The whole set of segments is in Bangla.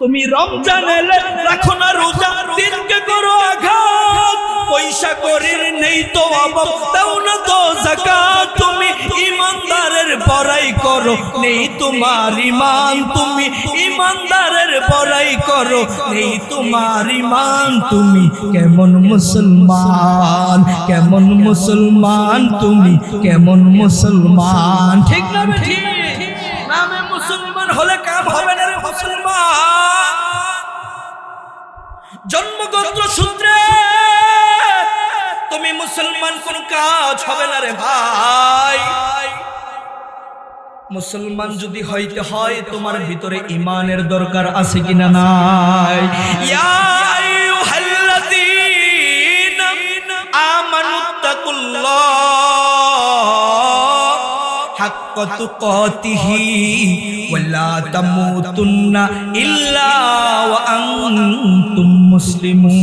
তুমি রমজান এলে রাখো না রোজা, দিনকে করো আঘাত। পয়সা করির নেই তো অভাব না তো জাকাত তুমি ইমানদারের বড়াই করো, নেই তোমার ইমান তুমি ইমানদারের বড়াই করো, নেই তোমার ইমান তুমি কেমন মুসলমান কেমন মুসলমান। তুমি কেমন মুসলমান, ঠিক না ঠিক? নামে মুসলমান হলে কাম হবে না রে মুসলমান। সূত্রে তুমি মুসলমান, কোন কাজ হবে না রে ভাই। মুসলমান যদি হইতে হয়, তোমার ভিতরে ইমানের দরকার আছে কিনা নাই? তুকাতিহি ওয়ালা তামুতুন্না ইল্লা ওয়া আনতুম মুসলিমুন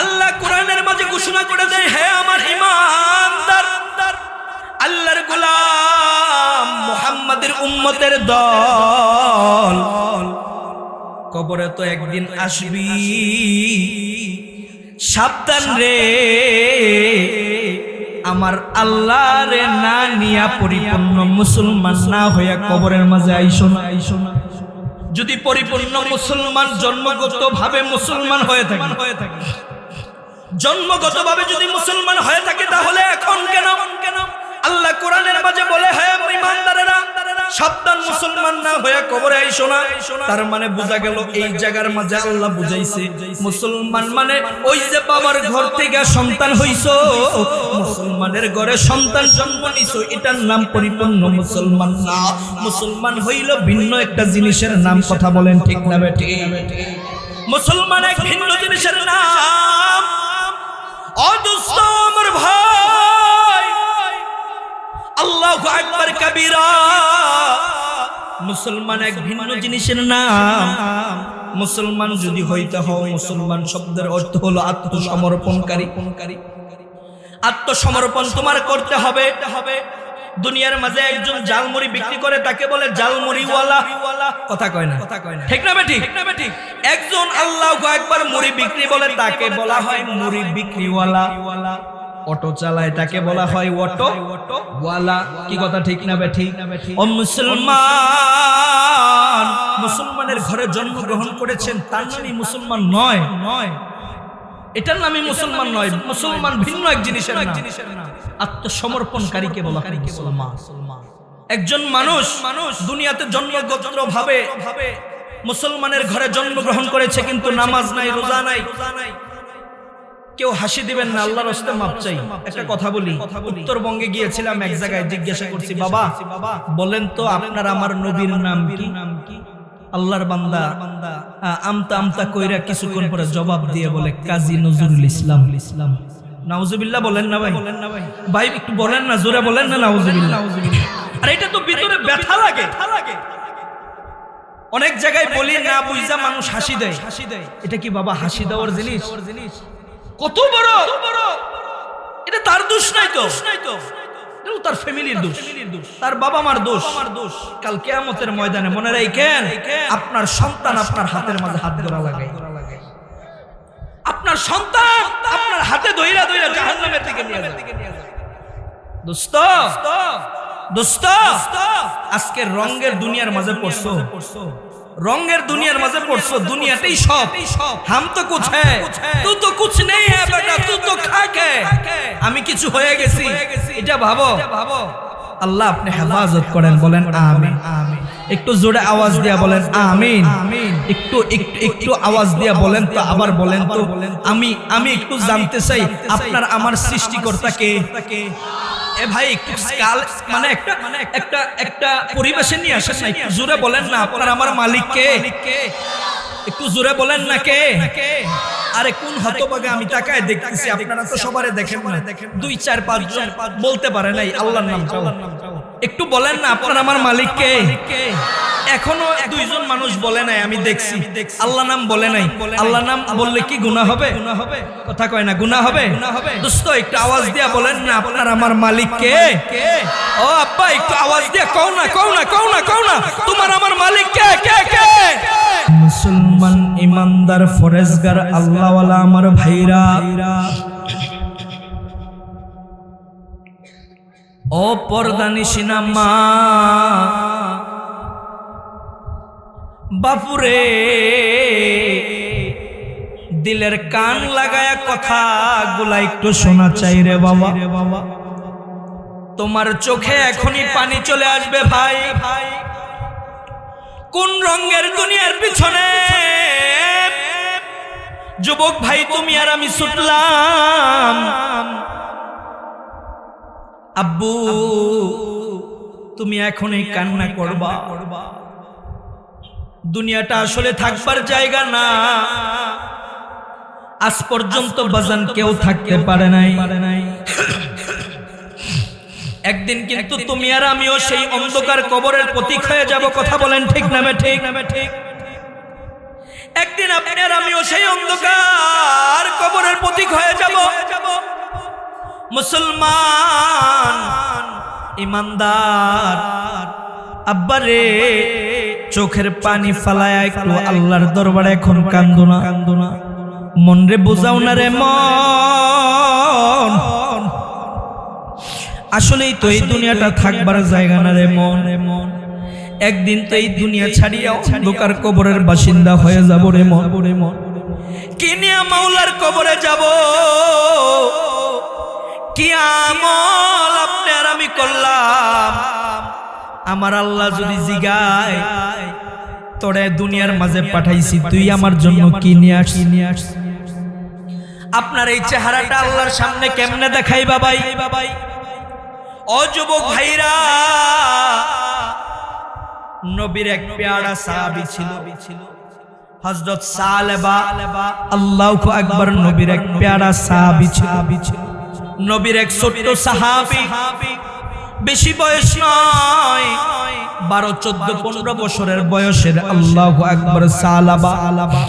আল্লাহ কোরআনের মাঝে ঘোষণা করে দেয়, হে আমার ইমানদার, আল্লাহর গোলাম মুহাম্মাদের উম্মতের দল। কবরে তো একদিন আসবি, সাবধান রে। আমার আল্লাহ রে না নিয়া পরিপূর্ণ মুসলমান না হইয়া কবরের মাঝে আইসো না। আইসো না যদি পরিপূর্ণ মুসলমান জন্মগত ভাবে মুসলমান হয়ে থাকে। হয়ে থাকে জন্মগত ভাবে যদি মুসলমান হয়ে থাকে তাহলে এখন কেন কেন? আল্লাহ কোরআনের মাঝে বলে হ্যাঁ ইমানদারেরা সাবধান মুসলমান না হয়ে কবরে আইসো না। তার মানে বোঝা গেল এই জায়গার মাঝে আল্লাহ বুঝাইছে। মুসলমান মানে ওই যে বাবার ঘর থেকে সন্তান হইছো, মুসলমানের ঘরে সন্তান জন্ম নিছো, এটার নাম পরিপূর্ণ মুসলমান না। মুসলমান হইল ভিন্ন একটা জিনিসের নাম, কথা বলেন ঠিক না বেটি? মুসলমান এক ভিন্ন জিনিসের নাম। অদুস্ত আমার ভাই। আল্লাহ আকবার কবিরা। মুসলমান এক ভিন্ন জিনিসের নাম। মুসলমান যদি হইতে হয়, মুসলমান শব্দের অর্থ হলো আত্মসমর্পণকারী। আত্মসমর্পণ তোমার করতে হবে। দুনিয়ার মাঝে একজন জালমুড়ি বিক্রি করে, তাকে বলে জালমুড়িওয়ালা কথা কয় না? কথা কয় না ঠিক না বেটি? ঠিক না বেটি একজন আল্লাহ একবার মুড়ি বিক্রি বলে, তাকে বলা হয় মুড়ি বিক্রিওয়ালা। অটো চালায় তাকে বলা হয় অটো। ওয়ালা কি কথা? ঠিক না বেঠি ও মুসলমান মুসলমানের ঘরে জন্মগ্রহণ করেছেন তার নামই মুসলমান নয়। নয় এটার নামে মুসলমান নয়। মুসলমান ভিন্ন এক জিনিসের নাম। আত্মসমর্পণকারীকে বলা হয় মুসলমান। একজন মানুষ মানুষ দুনিয়াতে জন্মগত ভাবে ভাবে মুসলমানের ঘরে জন্মগ্রহণ করেছে কিন্তু নামাজ নাই রোজা নাই। কেউ হাসি দিবেন না আল্লাহর হস্তে মাপ চাই। একটা কথা বলি উত্তরবঙ্গে গিয়েছিলাম এক জায়গায় জিজ্ঞাসা করছি বাবা বলেন তো আপনার আমার নবীর নাম কি? নাম কি? আল্লাহর বান্দা আমতা আমতা কইরা কিছুক্ষণ পরে জবাব দিয়ে বলে কাজী নজরুল ইসলাম। ইসলাম। নাউজুবিল্লাহ বলেন না ভাই। বলেন না ভাই। ভাই একটু বলেন না জোরে বলেন না নাউজুবিল্লাহ। আর এটা তো ভিতরে ব্যথা লাগে। লাগে। অনেক জায়গায় বলি না বুঝা মানুষ হাসি দেয়। হাসি দেয়। এটা কি বাবা হাসি দেওয়ার জিনিস? জিনিস? কত বড়? এটা তার দোষ নাই তো। তার ফ্যামিলির দোষ। তার বাবা মার দোষ। আমার দোষ। কাল কেয়ামতের ময়দানে মনে রাখেন আপনার সন্তান আপনার হাতের মাঝে হাত ধরা লাগে আপনার সন্তান আপনার হাতে দইরা দইরা জাহান্নামের দিকে নিয়ে যাবে দোস্ত দোস্ত আজকে রঙের দুনিয়ার মাঝে পড়ছো। রঙের দুনিয়ার মাঝে পড়ছো দুনিয়াটাই সব। হাম তো কুছ হ্যাঁ তু তো কুছ নেই হ্যাঁ বেটা তু তো খা কে আমি কিছু হয়ে গেছি। এটা ভাবো। ভাবো। আল্লাহ আপনি হেফাজত করেন বলেন আমিন। একটু জোরে আওয়াজ দিয়া বলেন আমিন। একটু একটু একটু আওয়াজ দিয়া বলেন তো আবার বলেন তো। আমি আমি একটু জানতে চাই আপনার আমার সৃষ্টিকর্তাকে। মানে একটা নিয়ে জোরে বলেন না, আপনার আমার একটু জোরে বলেন না কে? আরে কোন আমি তাকায় দেখতেছি, আপনারা তো সবারে দেখেন দুই, চার পাঁচ বলতে পারে নাই, আল্লাহর নাম একটু বলেন না, আপনার আমার মালিক কে এখনও দুইজন মানুষ বলে নাই, আমি দেখছি। আল্লাহ নাম বলে নাই। আল্লাহ নাম বললে কি গুনাহ হবে? কথা কয় না, গুনাহ হবে? দোস্ত, একটু আওয়াজ দিয়া বলেন না, আপনার আমার মালিক কে ও আব্বা, একটু আওয়াজ দিয়া কও না কও না কও না কও না। তোমার আমার মালিক কে কে কে? মুসলমান ইমানদার ফরেজগার আল্লাহওয়ালা আমার ভাইরা। ও পর্দানি সিনামা। বাপুরে, দিলের কান লাগায়া কথা গুলা একটু শোনা চাই রে বাবা। রে বাবা তোমার চোখে এখনই পানি চলে আসবে ভাই ভাই। কোন রঙের দুনিয়ার পিছনে? যুবক ভাই, তুমি আর আমি ছুটলাম। আব্বু তুমি এখনই কান্না করবা। দুনিয়াটা আসলে থাকবার জায়গা না। আজ পর্যন্ত বাজান কেউ থাকতে পারে নাই। একদিন কিন্তু তুমি আর আমিও সেই অন্ধকার কবরের প্রতীক হয়ে যাব কথা বলেন ঠিক নামে ঠিক নামে ঠিক একদিন আপনি আর আমিও সেই অন্ধকার কবরের প্রতীক হয়ে যাব। মুসলমান ইমানদার। আব্বারে চোখের পানি ফালায় একটু আল্লাহর দরবারে এখন কান্দোনা কান্দোনা মন রে বোঝাও না রে মন। আসলেই তো এই দুনিয়াটা থাকবার জায়গা না রে মন। রে মন একদিন তো এই দুনিয়া ছাড়িয়া অন্ধকার কবরের বাসিন্দা হয়ে যাব রে মন রে মন। কিনিয়া মাওলার কবরে যাব। কি আমল আপনি আর আমি করলাম? আমার আল্লাহ যদি জিগায়, তোরে দুনিয়ার মাঝে পাঠাইছি, তুই আমার জন্য কি নিয়ে আসি নিয়ে আসি আপনার এই চেহারাটা আল্লাহর সামনে কেমনে দেখাই বাবাই বাবাই ও যুবক ভাইরা, নবীর এক পেয়ারা সাহাবী ছিল। হযরত সালেবা, আল্লাহু আকবার নবীর এক পেয়ারা সাহাবী ছিল। নবীর এক ছোট্ট সাহাবী। বেশি বয়স নয়, বারো, চোদ্দ, পনেরো বছরের বয়সের আল্লাহ আকবর সালাবা। আলাবা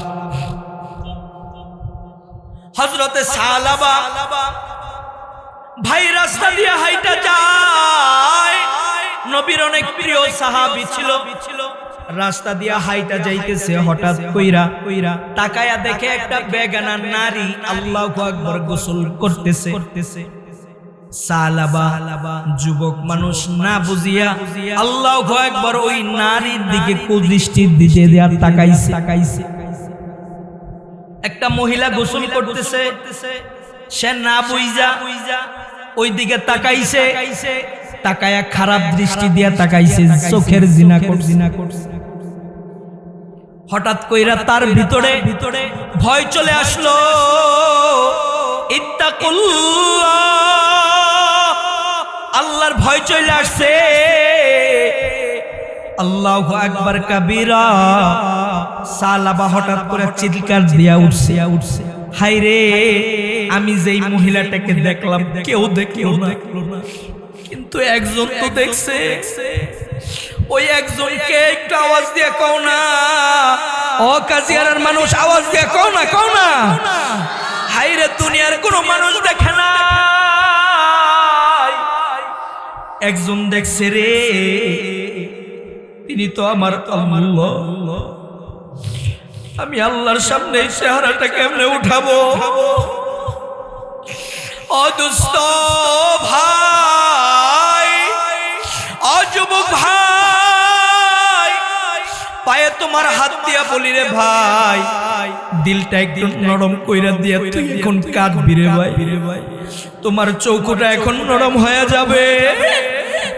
হজরতে সালাবা ভাই রাস্তা দিয়ে হাইটা যায়। নবীর অনেক প্রিয় সাহাবি ছিল। রাস্তা দিয়া হাইটা যাইতেছে হঠাৎ কইরা। কইরা। তাকায়া দেখে একটা বেগানা নারী আল্লাহ আকবর গোসল করতেছে। করতেছে। সালাবা যুবক মানুষ না বুঝিয়া আল্লাহ একবার ওই নারীর দিকে কুদৃষ্টি দিতে দেওয়ার তাকাইছে। তাকাইছে। একটা মহিলা গোসল করতেছে। সে না বুঝা ওই দিকে তাকাইছে। তাকায়া খারাপ দৃষ্টি দিয়া তাকাইছে। চোখের জিনা করছে। হঠাৎ কইরা তার ভিতরে ভিতরে ভয় চলে আসলো। আল্লাহর ভয় চলে আসছে। আল্লাহ আকবার কাবিরা। সালাবা হঠাৎ করে চিৎকার দিয়া উঠছে। উঠছে। হাই রে আমি যেই মহিলাটাকে দেখলাম কেউ দেখল না। কিন্তু একজন তো দেখছে। ওই একজনকে একটু আওয়াজ দিয়ে কও না। ও কাজিয়ার মানুষ, আওয়াজ দিয়ে কও না কও না। হাই রে দুনিয়ার কোনো মানুষ দেখে না একজন দেখছে রে, তিনি তো আমার আল্লাহ। আমি আল্লাহর সামনে এই চেহারাটা কেমনে উঠাবো? অদুস্ত ভাই অযুবক ভাই। পায়ে তোমার হাত দিয়া বলি রে ভাই দিলটা একটু নরম কইরা দিয়া তুই এখন কাঁদবি রে ভাই। ভাই। তোমার চৌকোটা এখন নরম হয়ে যাবে।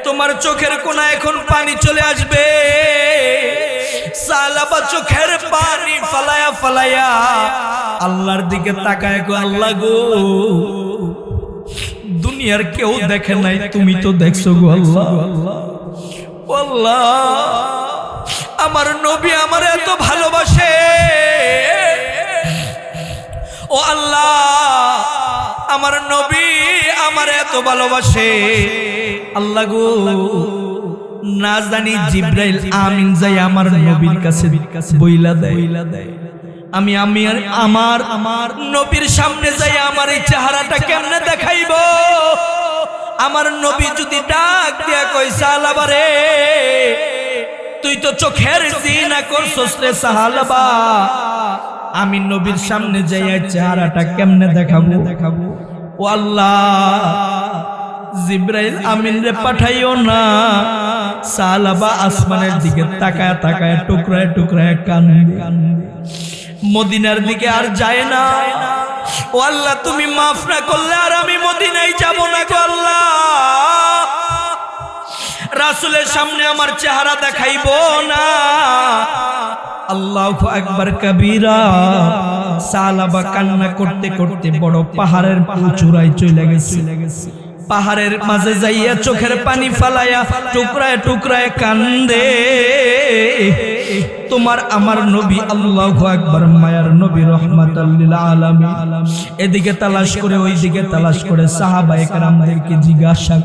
তোমার চোখের কোনা এখন পানি চলে আসবে। সালাবা চোখের পানি ফালায়া ফালায়া আল্লাহর দিকে তাকায় গো আল্লাহ গো দুনিয়ার কেউ দেখে নাই তুমি তো দেখছ গো আল্লাহ। আল্লাহ। আমার নবী আমার এত ভালোবাসে। ও আল্লাহ, আমার নবী আমার এত ভালোবাসে। আল্লাহ গো, না জানি জিব্রাইল আমিন যাই আমার নবীর কাছে বইলা দেয়। আমি আমি আর আমার আমার নবীর সামনে যাই আমার এই চেহারাটা কেমনে দেখাইব? আমার নবী যদি ডাক দিয়া কই সালাবারে তুই তো চোখের জিনা করছস রে সাহালাবা আমি নবীর সামনে যাই এই চেহারাটা কেমনে দেখাবো? দেখাবো? ও আল্লাহ জিব্রাইল আমিন রে পাঠাইও না। সালাবা আসমানের দিকে তাকায় তাকায় টুকরায় টুকরায় কান্দে। মদিনার দিকে আর যায় না। ও আল্লাহ তুমি মাফ না করলে আর আমি মদিনায় যাব না গো আল্লাহ। রাসুলের সামনে আমার চেহারা দেখাইব না। আল্লাহ একবার কবিরা সালাবা কান্না করতে করতে বড় পাহাড়ের চূড়ায় চলে গেছে। পাহাড়ের মাঝে যাইয়া চোখের পানি ফালাইয়া টুকরায় টুকরায় কান্দে। তোমার আমার নবী আল্লাহ একবার মায়ার নবী রহমাতাল্লিল আলামী এদিকে তালাশ করে ওই দিকে তালাশ করে সাহাবায়ে কেরামদেরকে জিজ্ঞাসা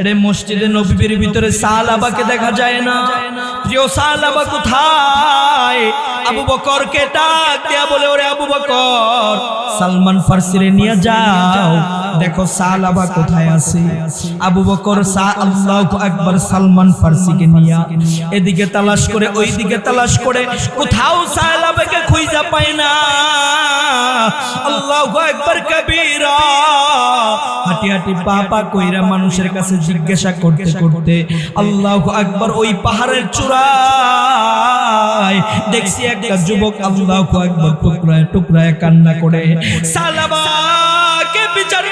এটা মসজিদে নবীর ভিতরে সাহাবাকে দেখা যায় না? প্রিয় সাহাবা কোথায়? আবু বকরকে ডাক দেয়া বলে, ওরে আবু বকর, সালমান ফার্সিরে নিয়ে যাও। দেখো সালাবা কোথায়? মানুষের কাছে জিজ্ঞাসা করতে করতে আল্লাহু আকবার ওই পাহাড়ের চূড়ায় দেখছি একটা যুবক আল্লাহু আকবার টুকরায় টুকরায় কান্না করে জন্য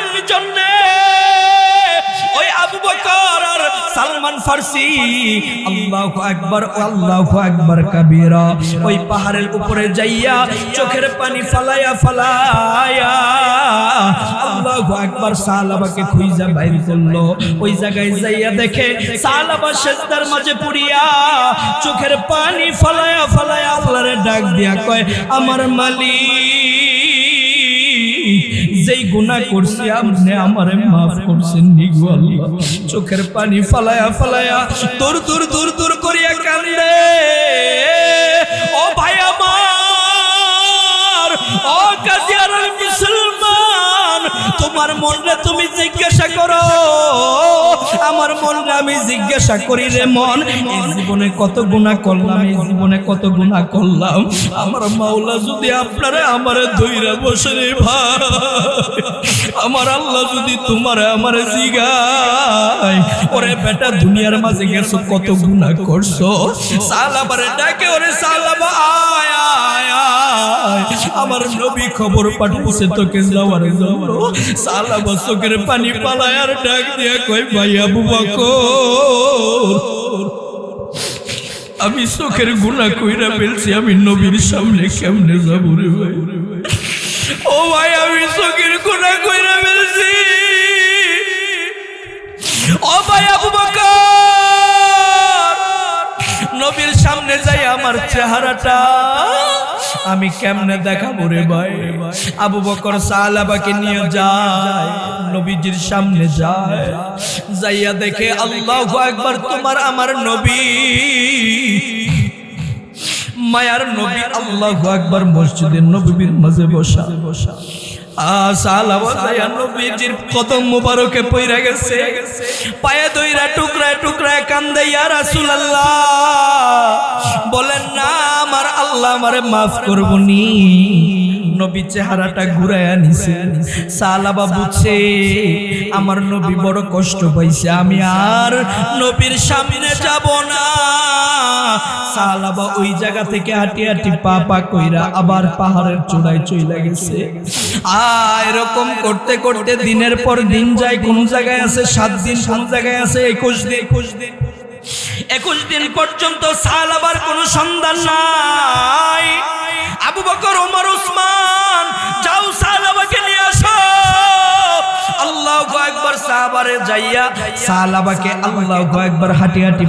ওই আবু বকর আর সালমান ফার্সি। আল্লাহু আকবার আল্লাহু আকবার কবীরা। ওই পাহাড়ের উপরে যাইয়া চোখের পানি ফালায়া ফালায়া আল্লাহু আকবার সালাবাকে খুঁজা বাইর করল। ওই জায়গায় যাইয়া দেখে সালাবা সেজদার মাঝে পুরিয়া চোখের পানি ফালায়া ফালায়া আল্লাহরে ডাক দিয়া কয়, আমার মালিক যেই গুনা করছি, আপনি আমারে মাফ করছেন নিগু আল্লাহ। চোখের পানি ফালায়া ফালায়া তোর তোর তোর তোর করিয়া কান্দে। ও ভাই আমার, ও মুসলমান তোমার মনরে তুমি জিজ্ঞাসা করো। আমার মনরে আমি জিজ্ঞাসা করি রে মন জীবনে কত গুনাহ করলাম, এই জীবনে কত গুনাহ করলাম। আমার মাওলা যদি আপনারে আমারে ধইরা বসে রে ভাই, আমার আল্লাহ যদি তোমার আমার জিগায়, ওরে বেটা দুনিয়ার মাঝে গেছো, কত গুনাহ করছ। সালাবারে ডাকে, ওরে সালাবা আয় আমার নবী খবর পাঠিয়েছে তোকে যাওয়ার জন্য। সালাবা চোখের পানি পালায় আর ডাক দিয়া কই ভাই আবু আমি চোখের গুণা কইরা ফেলছি, আমি নবীর সামনে কেমনে যাব রে ভাই? ও ভাই, আমি চোখের গুণা কইরা ফেলছি। ও ভাই আবু বকর, নবীর সামনে যাই আমার চেহারাটা। আমি কেমনে দেখাবো রে ভাই? আবু বকর সালাবাকে নিয়ে যায়, নবীজির সামনে যায়। যাইয়া দেখে আল্লাহ একবার তোমার আমার নবী। মায়ার নবী আল্লাহ একবার মসজিদের নবীর মাঝে বসা বসা। নবীজির কদম মুবারকে পইরা গেছে। পায়ে দইরা টুকরা টুকরা কান্দে ইয়া রাসূলুল্লাহ। বলেন, না, আমার আল্লাহ আমারে মাফ করবনি। নবী চেহারাটা ঘুরাইয়া নিছে। সালাবা বুঝছে আমার নবী বড় কষ্ট পাইছে। আমি আর নবীর সামনে যাব না। সালাবা ওই জায়গা থেকে হাঁটি হাঁটি পা পা কইরা আবার পাহাড়ের চূড়ায় চইলা গেছে। আ এরকম করতে করতে দিনের পর দিন যায় কোন জায়গায় আছে? সাত দিন কোন জায়গায় আছে? একুশ দিন। একুশ দিন। একুশ দিন পর্যন্ত সালাবার কোনো সন্ধান নাই। আবু বকর ওমর উসমান যাও সালাবাকে যাইয়া সালাবাকে আল্লাহ একবার হাঁটি হাঁটি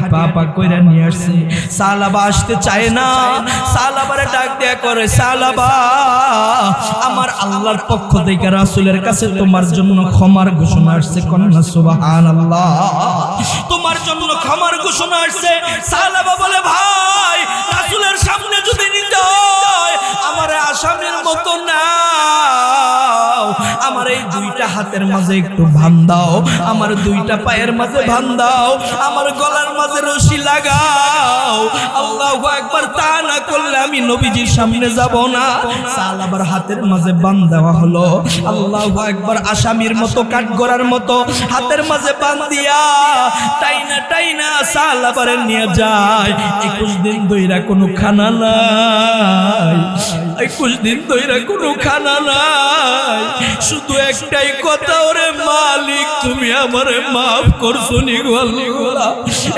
কইরা নিয়ে আসছে। সালাবা আসতে চায় না। সালাবারে ডাক দেয়া করে, সালাবা, আমার আল্লাহর পক্ষ থেকে রাসূলের কাছে তোমার জন্য ক্ষমার ঘোষণা আসছে। কন্যা, সুবহানাল্লাহ, তোমার জন্য ক্ষমার ঘোষণা আসছে। সালাবা বলে, ভাই, রাসূলের সামনে যদি নিতে আমার আসামের মতো না আমার এই দুইটা হাতের মাঝে একটু ভান দাও। আমার দুইটা পায়ের মাঝে ভান দাও। আমার গলার মাঝে রশি লাগাও। আল্লাহ একবার তা না করলে আমি নবীজির সামনে যাব না। সাল আবার হাতের মাঝে বান দেওয়া হলো। আল্লাহ একবার আসামির মতো কাঠ গড়ার মতো হাতের মাঝে বান দিয়া টাইনা টাইনা সাল আবার নিয়ে যায়। একুশ দিন দইরা কোনো খানা নাই। একুশ দিন দইরা কোনো খানা নাই। শুধু একটাই কথা, ওরে মালিক, তুমি আমারে মাফ করছ নি গো আল্লাহ।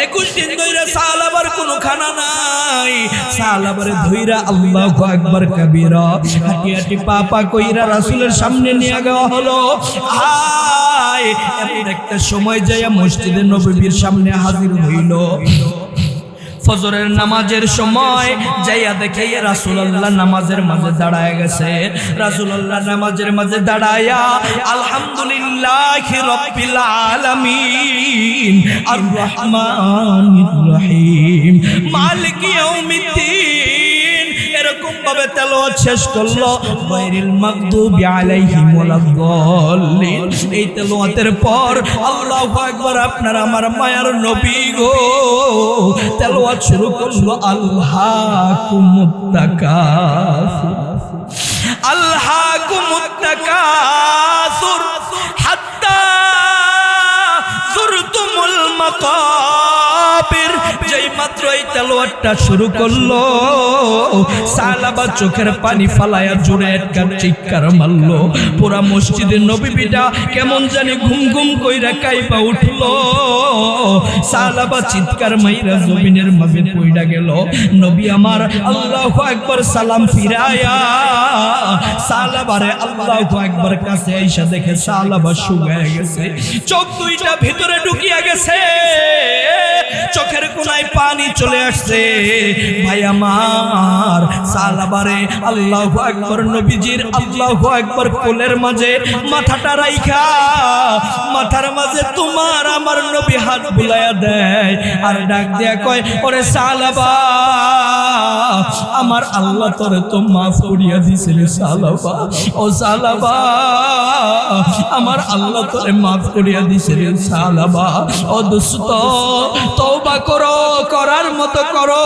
একুশ দিন ধইরা সাল আবার কোনো খানা নাই। সাল আবারে ধইরা আল্লাহু আকবার কাবীরা। হাঁটি হাঁটি পা পা কইরা রাসূলের সামনে নিয়ে যাওয়া হলো। হায়, এমন একটা সময় যাইয়া মসজিদে নববীর সামনে হাজির হইল। ফজরের নামাজের সময় যাইয়া দেখে রাসুলাল্লাহ নামাজের মাঝে দাঁড়ায় গেছে। রাসুলাল্লাহ নামাজের মাঝে দাঁড়ায়া, আলহামদুলিল্লাহ রব্বিল আর রহমান রহিম, মালিক ভাবে তেলাওয়াত শেষ করল? গায়রিল মাগদুবি আলাইহিম ওয়ালাদ-দাল্লিন এই তেলাওয়াতের পর আল্লাহু আকবার আপনার আমার মায়ার নবী গো। তেলাওয়াত শুরু করল আল্লাহকুমুত তাকাসুর আল্লাহকুমুত তাকাসুর মাত্র শুরু করল। সালাবা চোখের পানি ফালায়া জোরে একটা চিৎকার মারলো। পুরা মসজিদের নবীবিটা কেমন জানি ঘুম ঘুম কইরা কাইপা উঠল। সালাবা চিৎকার মাইরা জমিনের মাঝে পইড়া গেল। নবী আমার, আল্লাহ একবার সালাম ফিরায়া। সালাবারে আল্লাহু আকবার, কাছে আইসা দেখে সালাবা শুকায় গেছে। চোখ দুইটা ভিতরে ঢুকিয়া গেছে। চোখের কোনায় পানি চলে আসছে। ভাই আমার, সালাবারে আল্লাহ আকবার, নবীজির আল্লাহু আকবার কোলের মাঝে মাথাটা রাইখা। মাথার মাঝে তোমার আমার নবী হাত বুলাইয়া দেয়। আর ডাক দিয়া কয়, ওরে সালাবা, আমার আল্লাহ তোরে তো মাফ করিয়া দিছে রে সালাবা। ও সালাবা, আমার আল্লাহ তোরে মাফ করিয়া দিছে রে সালাবা। ও দোস্ত তওবা করো, করার মতো করো।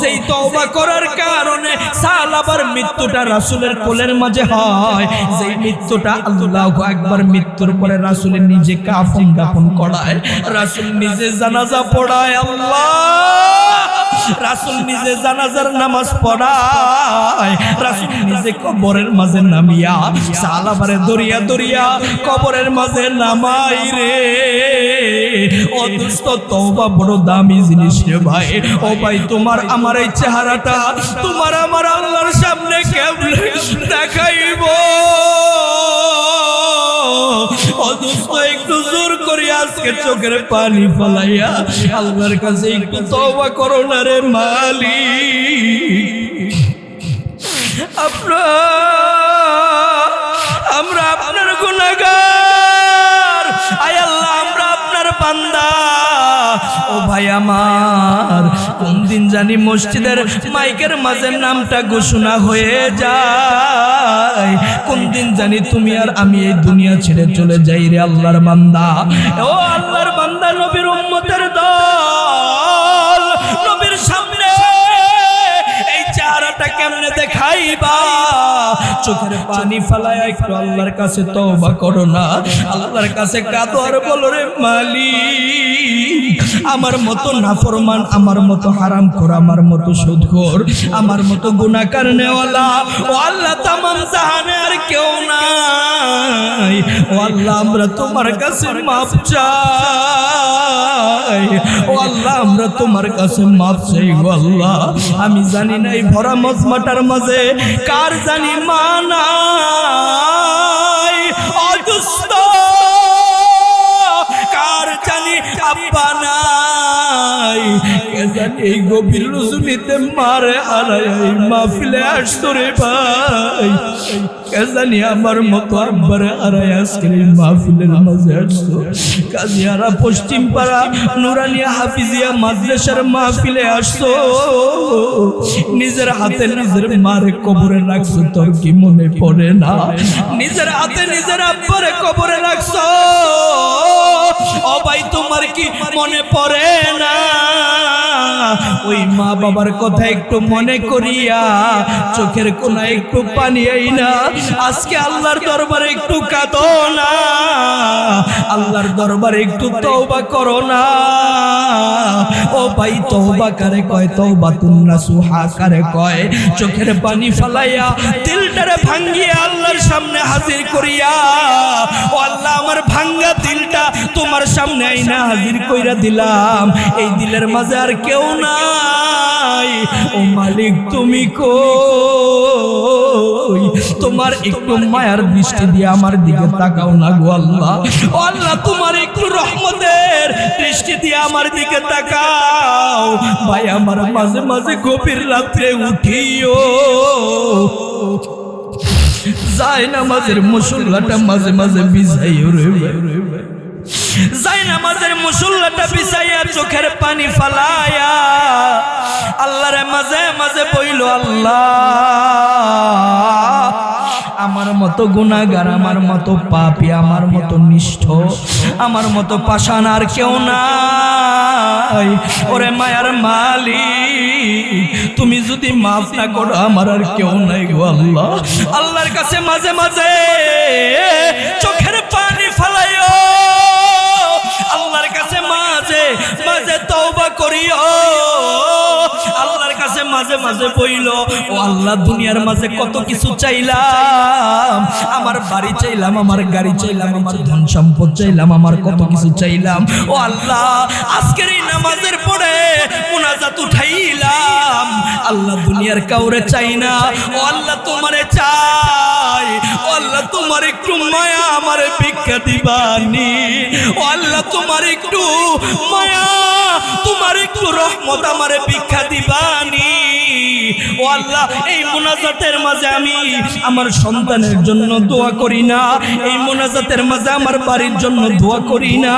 যেই তওবা করার কারণে সালাবার মৃত্যুটা রাসুলের কোলের মাঝে হয়। যেই মৃত্যুটা আল্লাহ একবার মৃত্যুর পরে রাসূলের নিজে কাফন দাফন করায়। রাসূল নিজে জানাজা পড়ায়, আল্লাহ! রাসূল নিজে জানাজার নামাজ পড়ায়, রাসূল নিজে কবরের মাঝে নামিয়া সালাবারে দরিয়া দরিয়া কবরের মাঝে নামাই রে। অদুষ্ট তওবা বড় দামি জিনিস রে ভাই। ও ভাই, তোমার আমার এই চেহারাটা, তোমার আমার আল্লাহর সামনে কেমনে দেখাইব? একটু জোর করে আজকে চোখের পানি ফলাইয়া আল্লাহর কাছে একটু তবা করো রে মালি আপনার আমরা আপনার গুনাহগার। বান্দা। ও ভাই আমার, কোন দিন জানি মসজিদের মাইকের মাঝে নামটা ঘোষণা হয়ে যায়। কোন দিন জানি তুমি আর আমি এই দুনিয়া ছেড়ে চলে যাই রে আল্লাহর বান্দা। ও আল্লাহর বান্দা, নবীর উম্মতের দল। দেখাইবা, চোখের পানি ফালায় একটু আল্লাহর কাছে করো না। আল্লাহর কাছে আমার মতো নাফরমান, আমার মতো হারাম কর আমার মতো সুদখোর, আমার মতো গুনাহগার ও আল্লাহ জাহানে আর কেউ নাই। ও আল্লাহ, আমরা তোমার কাছে মাপ চাই। ও আল্লাহ, আমরা তোমার কাছে মাপ চাই আল্লাহ। আমি জানি না এই ভরা মজমাটার মাঝে কার জানি মা এই গভীর রজনীতে মারে আড়াই আসতো রে ভাই। আমার মতো আড়াই মাহফিলের মাঝে আসতো। কাজিয়ারা পশ্চিম পাড়া হাফিজিয়া মাদ্রাসার মাহফিলে আসতো। নিজের হাতে নিজের মারে কবরে রাখছো, তোর কি মনে পড়ে না? নিজের হাতে নিজের আব্বারে কবরে রাখছো। কি মনে পড়ে না। ওই মা বাবার কথা একটু মনে করিয়া চোখের কোনা একটু পানি এই না আজকে আল্লাহর দরবারে একটু কাঁদো না। আল্লাহর দরবারে একটু তওবা করো না। ও ভাই তওবা কারে কয়? তওবা তুন্না সুহা কারে কয়? চোখের পানি ফালাইয়া দিলটারে ভাঙ্গিয়া আল্লাহর সামনে হাজির করিয়া। ও আল্লাহ, আমার ভাঙ্গা দিলটা তোমার সামনে আইনা হাজির কইরা দিলাম। এই দিলের মাঝে আর কেউ নাই। ও মালিক, তুমি কই? তোমার একটু মায়ার দৃষ্টি দিয়ে আমার দিকে তাকাও না গো আল্লাহ। আল্লাহ, তোমার একটু রহমতের দৃষ্টি দিয়ে আমার দিকে তাকাও। ভাই, আমার মাঝে মাঝে গভীর রাত্রে উঠিও। যায় নামাজের মুসল্লাটা মাঝে মাঝে বিছাইও রে ভাই। চোখের পানি ফালায়া আল্লাহরে মাঝে মাঝে বইল, আল্লাহ, আমার মতো গুনাগার আমার মতো পাপি, আমার মতো নিষ্ঠ, আমার মতো পাষাণ আর কেউ নাই। ওরে মায়ার মালি তুমি যদি মাফ না করো, আমার আর কেউ নাই গো আল্লাহ। আল্লাহর কাছে মাঝে মাঝে চোখের পানি ফালাইও। মাঝে তওবা করিও। আল্লাহর কাছে মাঝে মাঝে বইল, ও আল্লাহ, দুনিয়ার মাঝে কত কিছু চাইলাম। আমার বাড়ি চাইলাম, আমার গাড়ি চাইলাম, আমার ধন সম্পদ চাইলাম, আমার কত কিছু চাইলাম। ও আল্লাহ, আজকের এই নামাজের পরে মুনাজাত উঠাইলাম। আল্লাহ দুনিয়ার কাউরে চাই না। ও আল্লাহ তোমারে চাই। ও আল্লাহ তোমার একটু মায়া আমার ভিক্ষা দিবানি। ও আল্লাহ তোমার একটু মায়া, তোমার একটু রহমত আমার ভিক্ষা দিবানি। ও আল্লাহ, এই মোনাজাতের মাঝে আমি আমার সন্তানের জন্য দোয়া করি না। এই মোনাজাতের মাঝে আমার বাড়ির জন্য দোয়া করি না।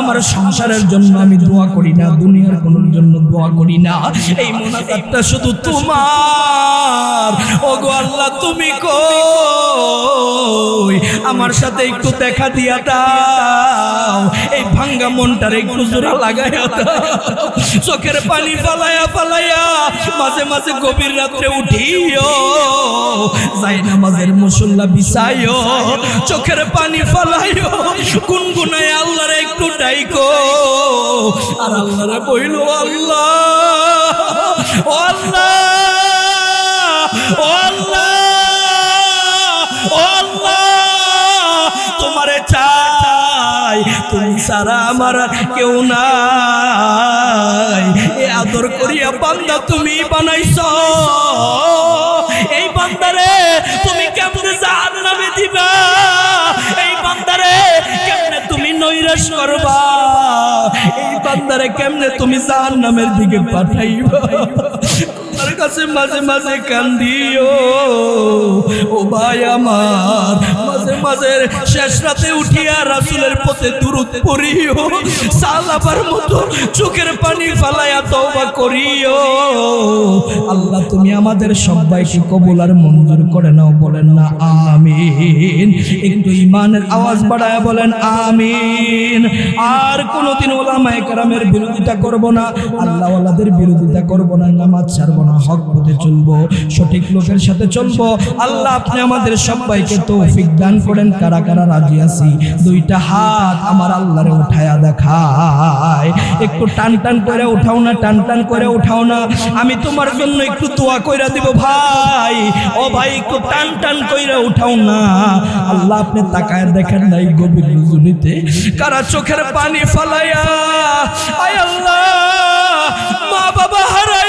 আমার সংসারের জন্য আমি দোয়া করি না। দুনিয়ার কোনোর জন্য দোয়া করি না। এই মোনাজাতটা শুধু তোমার। ও গো আল্লাহ, তুমি কই? আমার সাথে একটু দেখা দিয়া দাও। এই ভাঙ্গা মনটার একটু জোড়া লাগাইয়া দাও। চোখের পানি ফালাইয়া ফালাইয়া মাঝে মাঝে গভীর রাত্রে উঠিও। যাই নামাজের মুসল্লা বিছাইও। চোখের পানি ফালাইও। গুনগুনায় আল্লাহর একটু ডাইকো। আর ও আল্লাহ তোমারে চাই তুমি সারা আমার কেউ নাই। আদর করিয়া বান্দা তুমি বানাইছ। নৈরাশ করবা। এই বান্দারে কেমনে তুমি জাহান নামের দিকে পাঠাইবা? কাছে মাঝে মাঝে কান্দিও। ও ভাই আমার, মাঝে মাঝে শেষ রাতে উঠিয়া রাসুলের পথে দূরত পড়িও। সালাবার মতো চোখের পানি ফালাইয়া তওবা করিও। আল্লাহ, তুমি আমাদের সবাইকে কবুল আর মঞ্জুর করে নাও, বলেন না, আমিন। একটু ইমানের আওয়াজ বাড়ায় বলেন, আমিন। আর কোনোদিন ওলামায়ে কেরামের বিরোধিতা করব না, আল্লাহওয়ালাদের বিরোধিতা করব না, নামাজ ছাড়বো না। হক পথে চলবো, সঠিক লোকের সাথে চলবো। আল্লাহ আপনি আমাদের সবাইকে তৌফিক দান করেন। কারা কারা রাজি আছি? দুইটা হাত আমার আল্লাহরে উঠায়া দেখায়। একটু টান টান করে উঠাও না, টান টান করে উঠাও না। আমি তোমার জন্য একটু দোয়া কইরা দিব ভাই। ও ভাই, একটু টান টান কইরা উঠাও না। আল্লাহ আপনি তাকায় দেখেন নাই গভীর রজনীতে কারা চোখের পানি ফালাইয়া, আয় আল্লাহ, মা বাবা হারাইয়া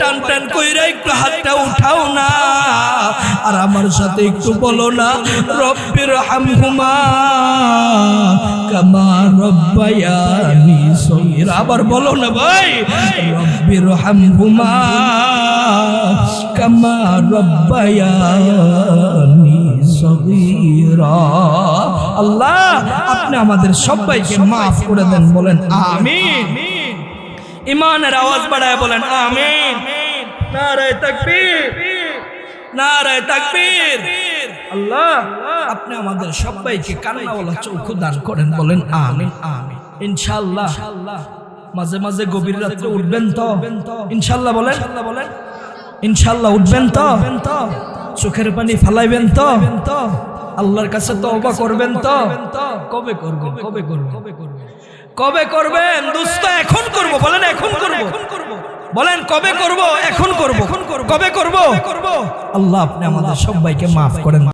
টান টান কইরা একটু হাতটা উঠাও না। আর আমার সাথে একটু বলো না, রব্বির হামহুমা, কামা রব্বায়ানি সগীরা। আবার বলো না ভাই, রব্বির হামহুমা, কামা রব্বায়ানি সগীরা। আল্লাহ, আপনি আমাদের সবাইকে মাফ করে দেন, বলেন আমিন। ইমানের আওয়াজ বাড়ায় বলেন আমিন। নারায় তাকবীর। নারায় তাকবীর। আল্লাহ। আপনি আমাদের সবাইকে কান্নাওয়ালা চৌখু দান করেন বলেন আমিন। আমিন ইনশাআল্লাহ। মাঝে মাঝে গভীর রাত্রে উঠবেন তো? ইনশাআল্লাহ বলেন। বলেন ইনশাআল্লাহ উঠবেন তো? চোখের পানি ফালাইবেন তো? আল্লাহর কাছে তওবা করবেন তো? কবে করবেন কবে করবেন কবে করবেন? কবে করবেন দুস্ত এখন করব, বলেন এখন করব। বলেন কবে করব? এখন করব। কবে করব? আল্লাহ আপনি আমাদের সবাইকে মাফ করেন।